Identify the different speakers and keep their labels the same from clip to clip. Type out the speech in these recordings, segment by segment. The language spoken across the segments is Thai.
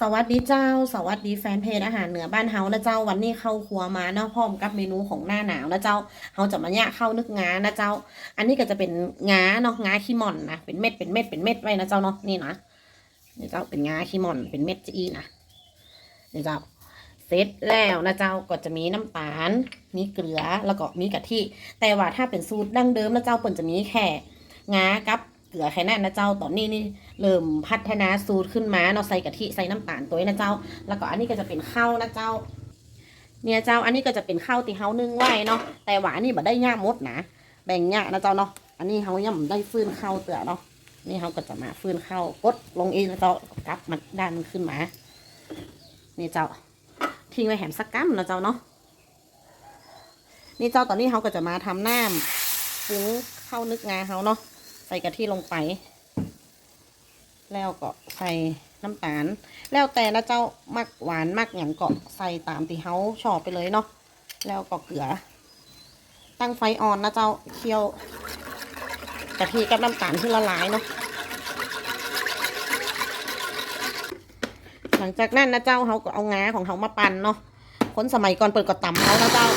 Speaker 1: สวัสดีเจ้า สวัสดีแฟนเพจอาหารเหนือบ้านเฮานะเจ้าวันนี้เข้าครัวมาเนาะพร้อมกับเมนูของหน้าหนาวนะเจ้าเฮาจะมาเนี่ยเข้าวนึกงานะเจ้า อันนี้ก็จะเป็นงาเนาะงาขี้ม่อนนะเป็นเม็ดเป็นเม็ดเป็นเม็ดไว้นะเจ้าเนาะนี่นะนี่เจ้าเป็นงาขี้ม่อนเป็นเม็ดจีนะนี่เจ้าเสร็จแล้วนะเจ้าก็จะมีน้ำตาลมีเกลือแล้วก็มีกะทิแต่ว่าถ้าเป็นสูตรดั้งเดิมนะเจ้าเปิ่นจะมีแค่งากับ เกลือแค่นั้นนะเจ้าตอนนี้นี่เริ่มพัฒนาสูตรขึ้นมาเนาะใส่กะทิใส่น้ำตาลตัวนะเจ้า แล้วก็อันนี้ก็จะเป็นข้าวนะเจ้า เนี่ยเจ้าอันนี้ก็จะเป็นข้าวที่เฮานึ่งไว้เนาะแต่ว่าอันนี้บ่ได้ย่ามดนะแบ่งย่านะเจ้าเนาะอันนี้เฮาย่ำได้ฟื้นข้าวเตือเนาะนี่เฮาก็จะมาฟื้นข้าวกดลงอีกนะเจ้ากลับมันด้านมันขึ้นมา นี่เจ้า ทิ้งไว้แหมสักกัมนะเจ้าเนาะ นี่เจ้าตอนนี้เฮาก็จะมาทำน้ำปรุงข้าวนึกงาเฮาเนาะ ใส่กะทิลงไป แล้วก็ใส่น้ำตาล แล้วแต่นะเจ้ามักหวานมักอย่างก็ใส่ตามที่เฮาชอบไปเลยเนาะแล้วก็เกลือ ตั้งไฟอ่อนนะเจ้าเคี่ยวกะทิกับน้ำตาลที่ละลายเนาะหลังจากนั้นนะเจ้าเขาก็เอางาของเขามาปั่นเนาะคนสมัยก่อนเปิดก็ตำเขานะเจ้า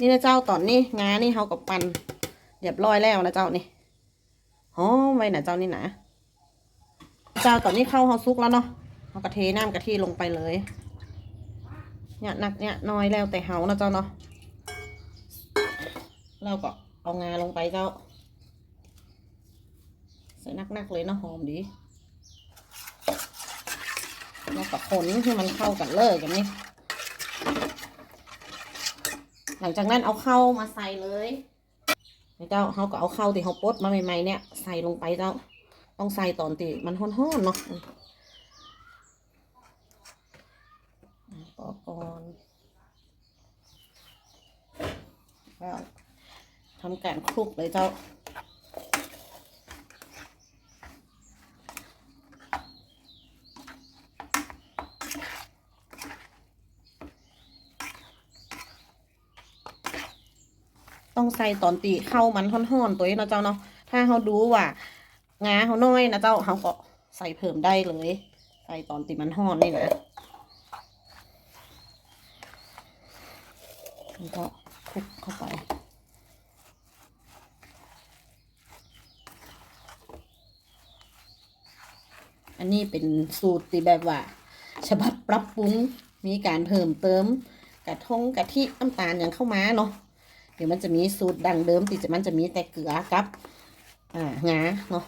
Speaker 1: นี่นะเจ้าตอนนี้งานี่เขากับปันเรียบร้อยแล้วนะเจ้านี่หอไว้นะเจ้านี่นะเจ้าตอนนี้เข้าเขาซุกแล้วเนาะเขากระเทน้ำกะทิลงไปเลยเนี่ยหนักเนี่ยน้อยแล้วแต่เฮานะเจ้าเนาะแล้วก็เอางาลงไปเจ้า ใส่นักๆเลยเนาะหอมดีแล้วก็คนให้มันเข้ากันเลยกันนี่ หลังจากนั้นเอาเข้ามาใส่เลยเจ้าเขาก็เอาเข้าที่เขาปดมาใหม่ๆเนี่ยใส่ลงไปเจ้า ต้องใส่ตอนตีมันห้อนๆเนาะปอกก่อนแล้วทำการคลุกเลยเจ้า ต้องใส่ตอนตีเข้ามันห่อนๆตัวนี้นะเจ้าเนาะถ้าเขาดูว่างาเขาน้อยนะเจ้าเขาก็ใส่เพิ่มได้เลย ใส่ตอนตีมันห่อนนี่นะแล้วก็คลุกเข้าไปอันนี้เป็นสูตรที่แบบว่าฉบับปรับปรุงมีการเพิ่มเติมกระทงกะทิน้ำตาลอย่างเข้ามาเนาะ เดี๋ยวมันจะมีสูตรดังเดิมติจะมันจะมีแต่เกลือกับ อ่างาเนาะ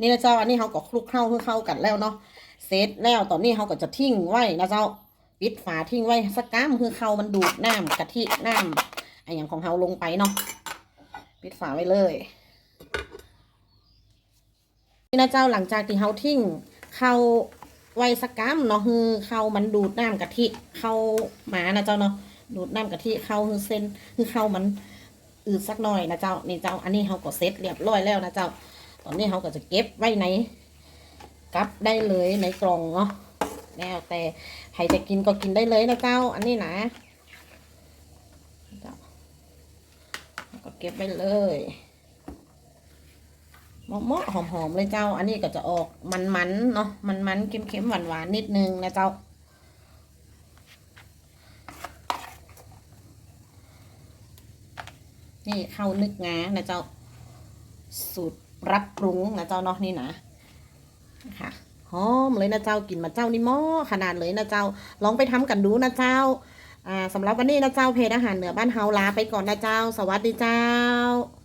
Speaker 1: นี่นะเจ้าอันนี้เขาก็คลุกเข้าเพื่อเข้ากันแล้วเนาะเสร็จแล้วตอนนี้เขาก็จะทิ้งไว้นะเจ้าปิดฝาทิ้งไว้สักก้ามเพื่อเข้ามันดูดน้ำกะทิน้ำไออย่างของเขาลงไปเนาะปิดฝาไว้เลยนี่นะเจ้าหลังจากที่เขาทิ้งเข้า ไว้สักกัมเนาะคือเขามันดูดน้ำกะทิเข้าหมานะเจ้าเนาะดูดน้ำกะทิเข้าคือเส้นคือเข้ามันอืดสักหน่อยนะเจ้านี่เจ้าอันนี้เขาก็เซ็ตเรียบร้อยแล้วนะเจ้า ตอนนี้เขาก็จะเก็บไว้ในกับได้เลยในกล่องเนาะแล้วแต่ใครจะกินก็กินได้เลยนะเจ้า อันนี้นะก็เก็บไว้เลย เหมาะหอมๆเลยเจ้า อันนี้ก็จะออกมันๆเนาะมันๆเค็มๆหวานๆนิดนึงนะเจ้านี่เข้านึกงานะเจ้า สูตรรับปรุงนะเจ้าเนาะนี่นะค่ะหอมเลยนะเจ้ากินมาเจ้านี่หม้อขนาดเลยนะเจ้า ลองไปทำกันดูนะเจ้า อ่าสำหรับวันนี้นะเจ้าเพจอาหารเหนือบ้านเฮาลาไปก่อนนะเจ้า สวัสดีเจ้า